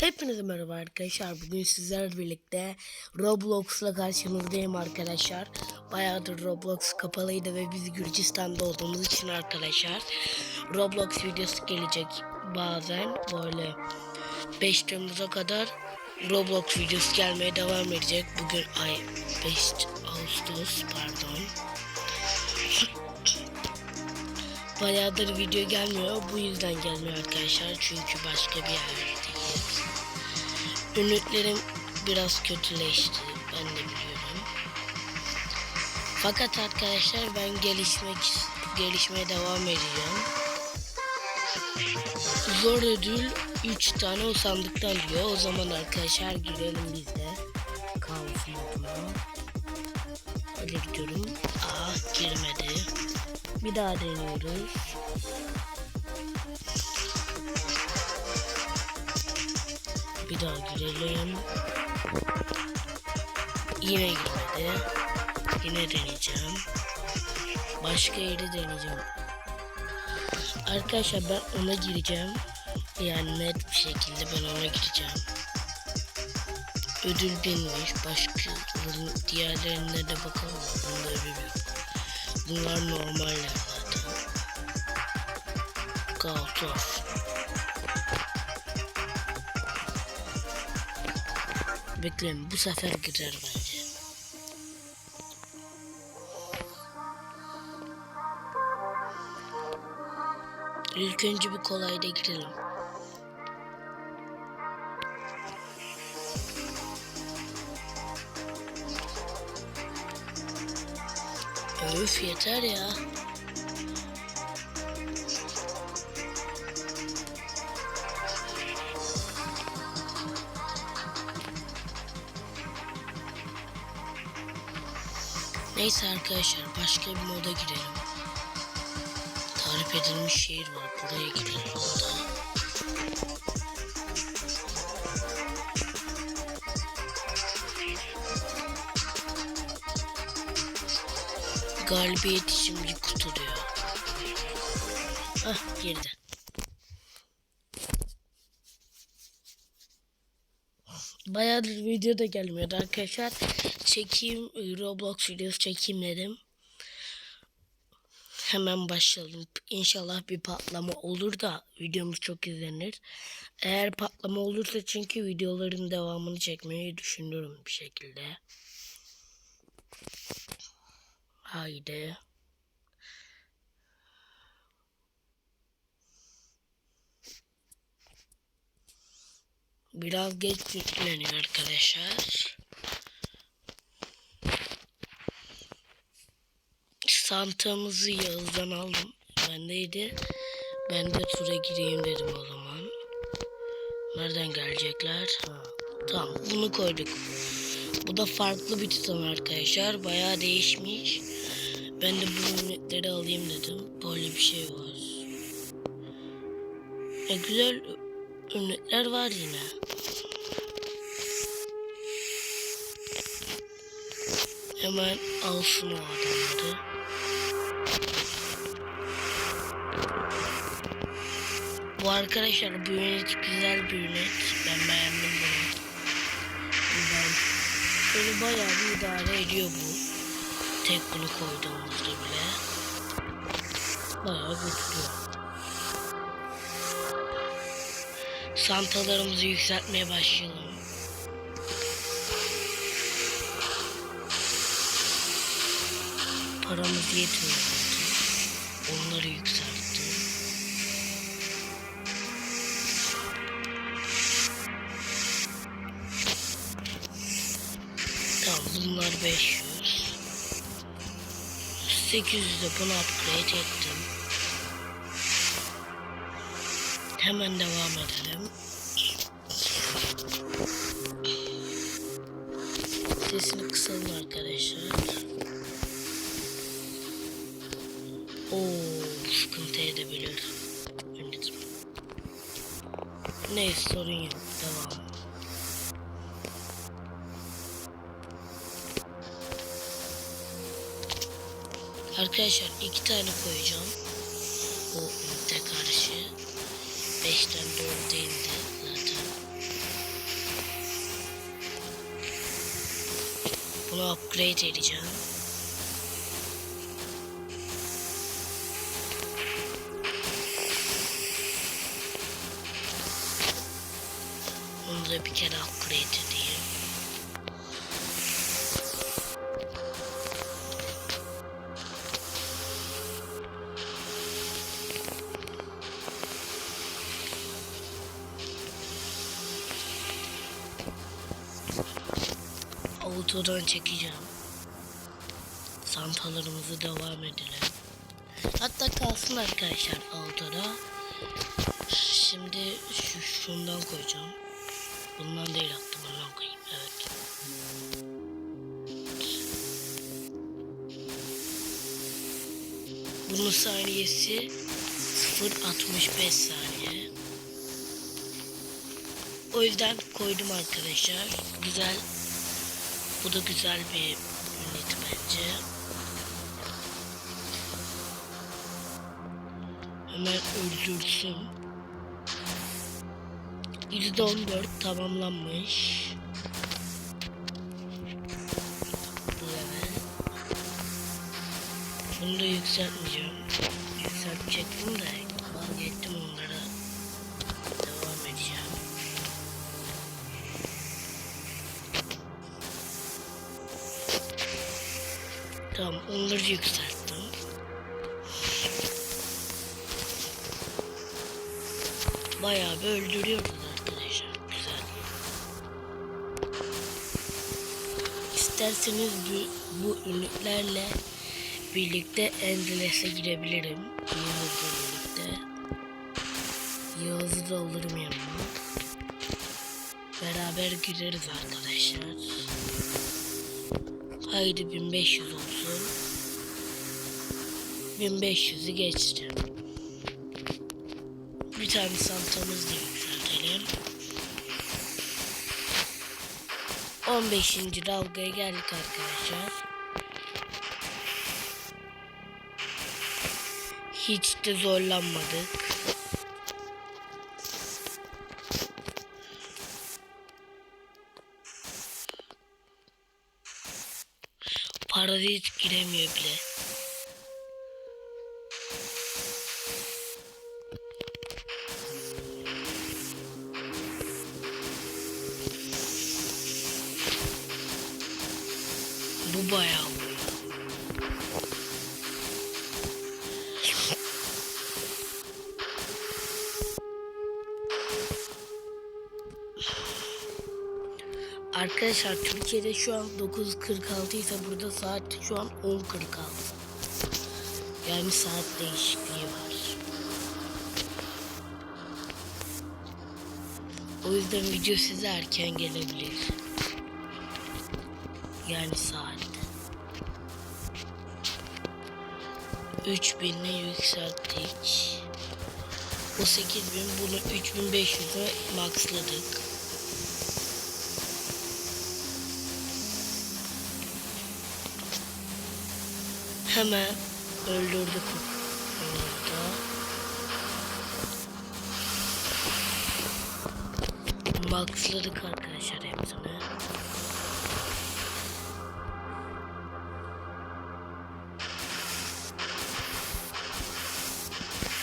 Hepinize merhaba arkadaşlar. Bugün sizlerle birlikte Roblox'la karşınızdayım arkadaşlar. Bayağıdır Roblox kapalıydı ve biz Gürcistan'da olduğumuz için arkadaşlar Roblox videosu gelecek bazen böyle 5 Temmuz'a kadar Roblox videosu gelmeye devam edecek. Bugün ay 5 Ağustos pardon. Bayağıdır video gelmiyor. Bu yüzden gelmiyor arkadaşlar. Çünkü başka bir yerdeyiz. Ünlüklerim biraz kötüleşti. Ben de biliyorum. Fakat arkadaşlar ben gelişmek gelişmeye devam edeceğim. Zor ödül 3 tane o sandıktan diyor. O zaman arkadaşlar girelim biz de. Kaos moduna. Hadi gidiyorum. Ah girmedi. Bir daha deniyoruz. Bir daha girelim. Yine girmedi. Yine deneyeceğim. Başka yeri deneyeceğim. Arkadaşlar ben ona gireceğim. Yani net bir şekilde ben ona gireceğim. Ödül binmiş. Başka diğerlerine de bakalım. Bunda ödül yok. Bunlar normaller zaten. Galtos. Bekleyin bu sefer girer bence. İlk önce bir kolayda girelim. Öf yeter ya. Neyse arkadaşlar başka bir moda girelim. Tarif edilmiş şehir var. Buraya girelim. Moda. Galibiyet için bir kutu diyor. Hah girdi. Bayağıdır video da gelmiyordu arkadaşlar. Çekeyim Roblox videosu çekeyim dedim. Hemen başlayalım. İnşallah bir patlama olur da videomuz çok izlenir. Eğer patlama olursa çünkü videoların devamını çekmeyi düşünüyorum bir şekilde. Haydi. Biraz geç yükleniyor arkadaşlar. Santamızı Yağız'dan aldım. Bendeydi. Ben de tura gireyim dedim o zaman. Nereden gelecekler? Ha, tamam bunu koyduk. Bu da farklı bir tutam arkadaşlar. Bayağı değişmiş. Ben de bu ünitleri alayım dedim. Böyle bir şey var. E, güzel ünitler var yine. Hemen alsın o adamları. Bu arkadaşlar bu ünit güzel bir ünit. Ben beğendim bunu. Güzel. Böyle bayağı bir idare ediyor bu. Tek bunu koyduğumuzda bile. Bayağı götürüyor. Santalarımızı yükseltmeye başlayalım. Paramız yetmiyor. Onları yükselttim. Tamam bunlar 500. 800'de bunu upgrade ettim. Hemen devam edelim. Sesini kısalım arkadaşlar. Oo, sıkıntı edebilir. Ünit. Neyse sorun yok. Devam. Arkadaşlar iki tane koyacağım. Bu ünite karşı. Beşten doğru değildi zaten. Bunu upgrade edeceğim. Auto'dan çekeceğim. Santalarımızı devam edelim. Hatta kalsın arkadaşlar Auto'da. Şimdi şu şundan koyacağım. Bundan değil hatta bundan koyayım. Evet. Bunun saniyesi 0.65 saniye. O yüzden koydum arkadaşlar. Güzel. Bu da güzel bir ünit bence. Hemen öldürsün. %14 tamamlanmış. Bu level. Bunu da yükseltmeyeceğim. Yükseltecektim de vazgeçtim onlara. Onları yükselttim. Bayağı bir öldürüyoruz arkadaşlar. Güzel. İsterseniz bu, bu ünitlerle birlikte Endless'e girebilirim. Yağız'la birlikte. Yağız'ı da alırım yanıma. Beraber gireriz arkadaşlar. Haydi 1500 olsun. 1500'ü geçti. Bir tane santamız da yükseltelim. 15. dalgaya geldik arkadaşlar. Hiç de zorlanmadık. Paradis giremiyor bile. Bayağı. Arkadaşlar Türkiye'de şu an 9.46 ise burada saat şu an 10.46. Yani saat değişikliği var. O yüzden video size erken gelebilir. Yani saat. 3000'e yükselttik. O 8000 bunu 3500'e maxladık. Hemen öldürdük onu da. Maxladık arkadaşlar hepsini.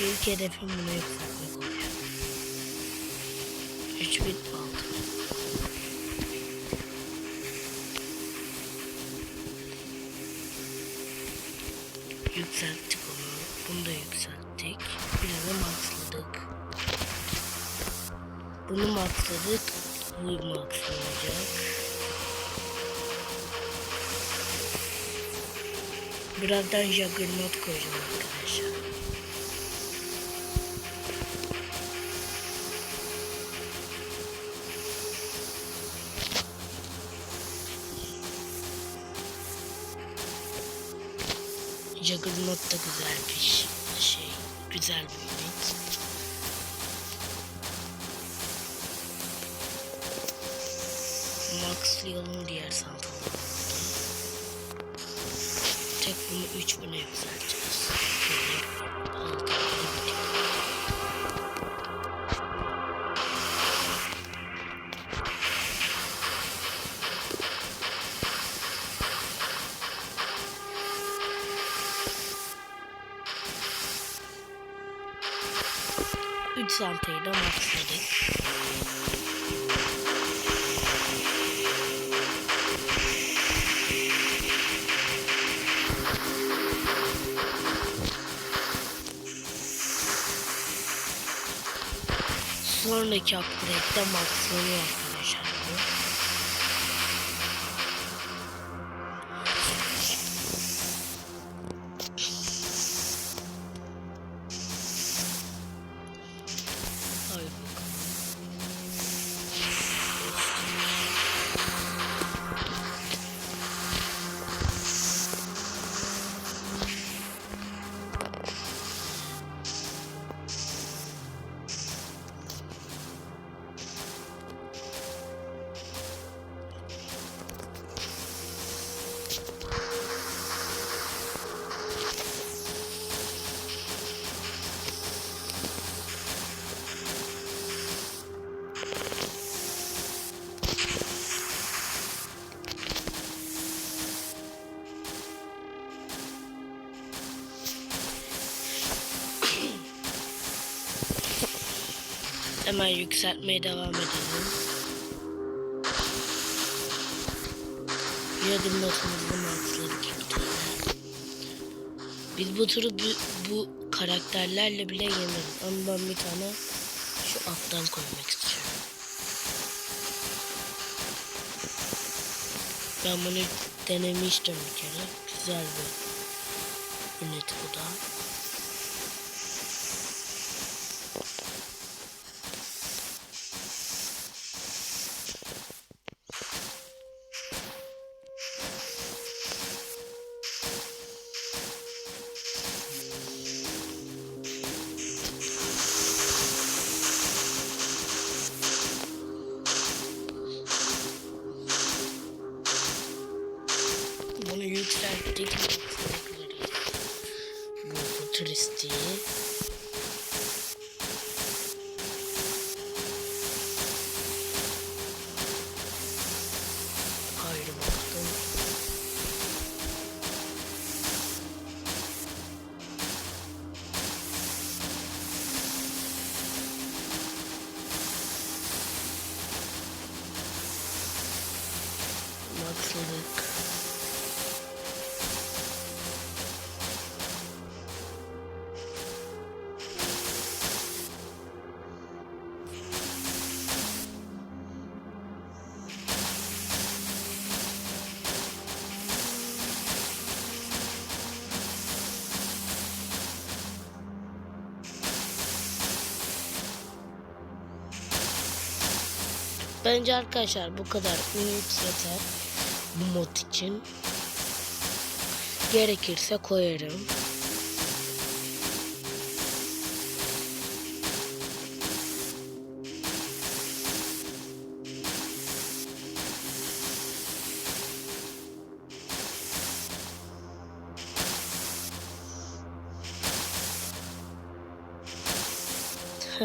İlk hedefim bunu yükseltmek oluyor. 3000 altın. Yükselttik onu. Bunu da yükselttik. Biraz da maxladık. Bunu maxladık. Bu maxlanacak. Birazdan Juggernaut koyacağım arkadaşlar. Da güzel bir ş- şey. Güzel bir ünit. Maxlayalım diğer santralarımızda. Tek bunu 3000'e yükselteceğiz. Çantayı da maxladık. Sonraki upgrade'de maxlanıyor Hemen yükseltmeye devam edelim. Bir adım basımızda maxladık iki tane. Biz bu turu bu, bu karakterlerle bile yemeyiz. Ama ben bir tane şu alttan koymak istiyorum. Ben bunu denemiştim bir kere. Güzel bir ünit bu da. deep Bence arkadaşlar bu kadar ünit yeter bu mod için. Gerekirse koyarım.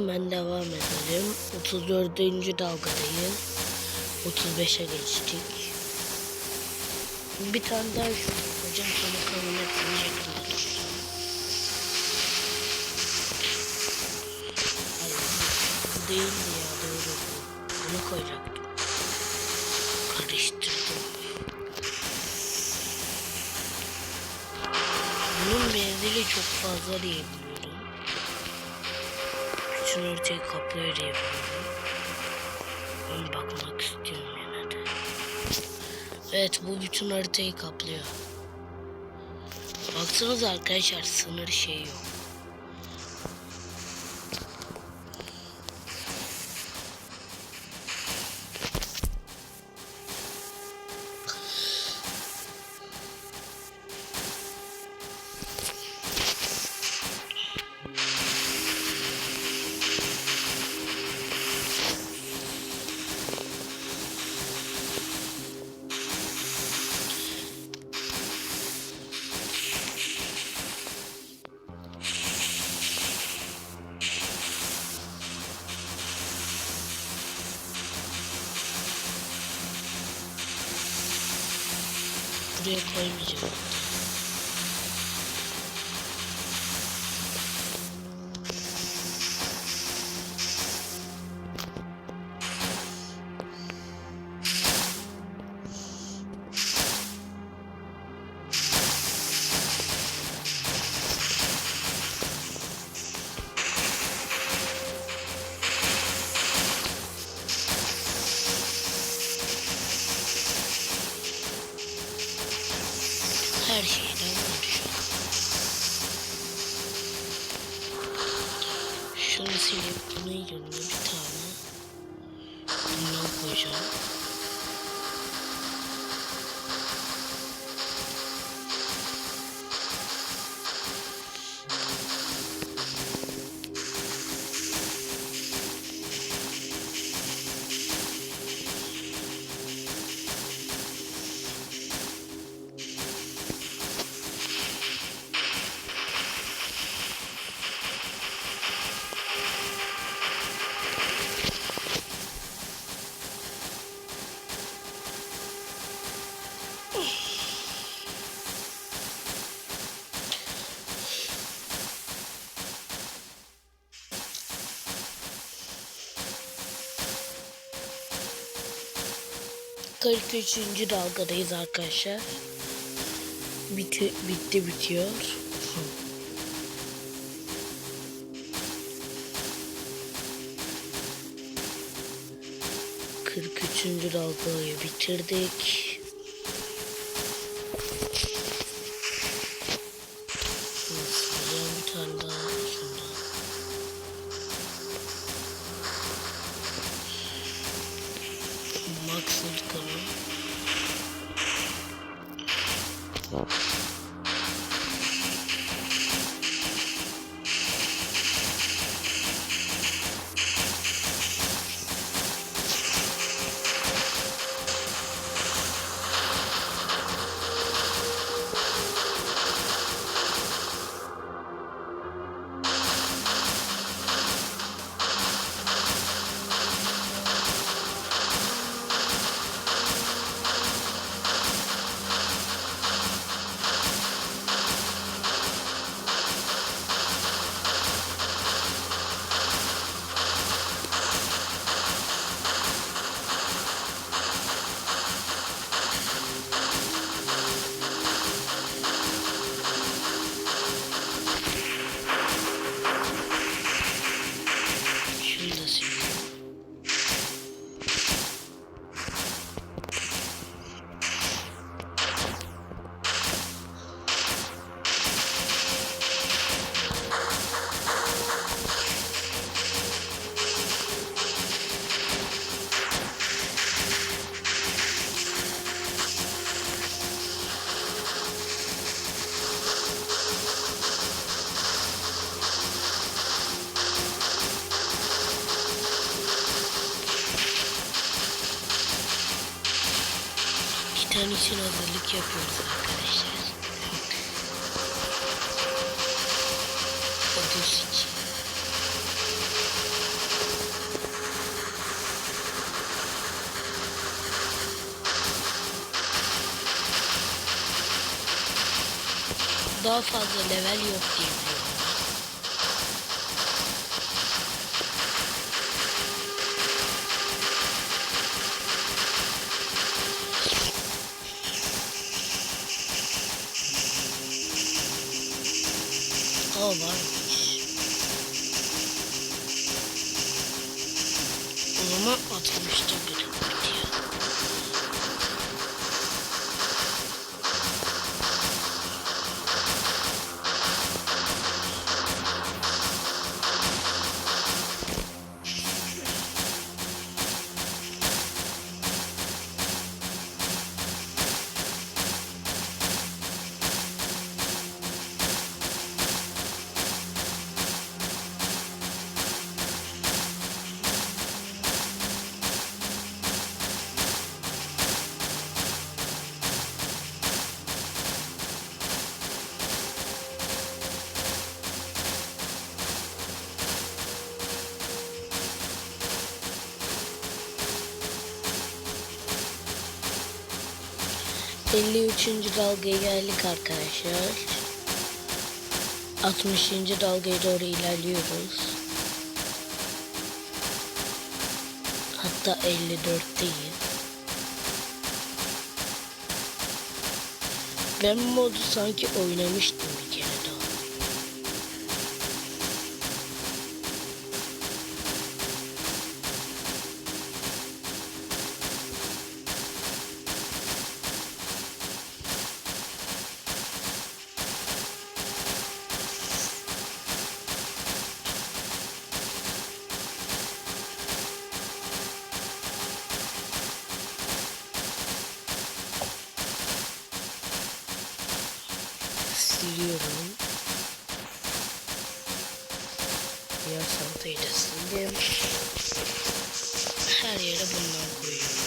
Hemen devam edelim. 34. dalgadayız. 35'e geçtik. Bir tane daha şu hocam sana kalın yakaladım. Hayır bu değildi ya doğru bu. Bunu koyacaktım. Karıştırdım. Bunun menzili çok fazla diye ortayı kaplıyor diye biliyorum. Ben bakmak istiyorum yine de. Evet bu bütün haritayı kaplıyor. Baksanıza arkadaşlar sınır şey yok. Buraya koymayacağım. out of here. 43. dalgadayız arkadaşlar. Biti, bitti bitiyor. Kırk üçüncü dalgayı bitirdik. stuff. 32. Daha fazla level yok diye. 53. dalgaya geldik arkadaşlar. 60. dalgaya doğru ilerliyoruz. Hatta 54'teyim. Ben modu sanki oynamıştım. Her yere bundan koyuyorum.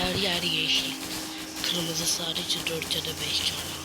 Her yer yeşil. Kırmızı sadece 4 ya da 5 tane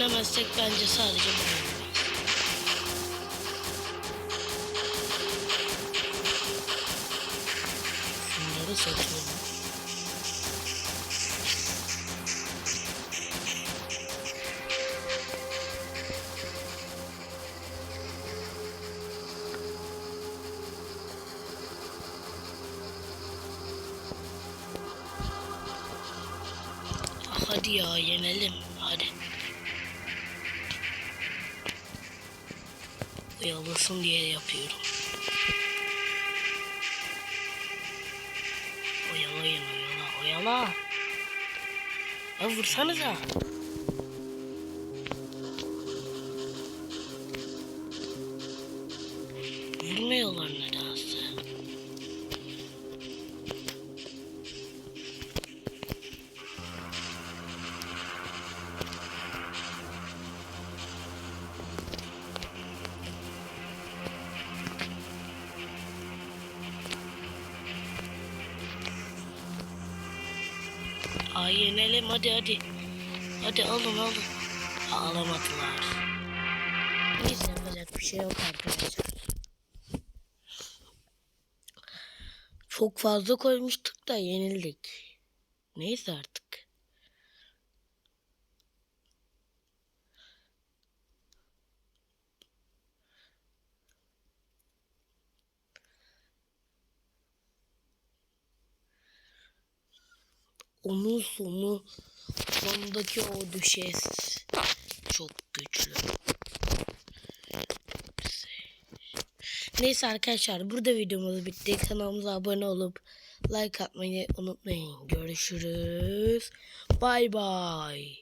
Yenemezsek bence sadece yenemeyiz. Şunları satıyorum. Hadi ya yenelim. Hadi. Oyalasın diye yapıyorum. Oyalayın oyala oyala. Ya vursanıza. Hadi hadi. Hadi alın alın. Alamadılar. Neyse yapacak bir şey yok arkadaşlar. Çok fazla koymuştuk da yenildik. Neyse artık. Onun sonu sondaki o düşes çok güçlü. Neyse arkadaşlar burada videomuz bitti. Kanalımıza abone olup like atmayı unutmayın. Görüşürüz. Bay bay.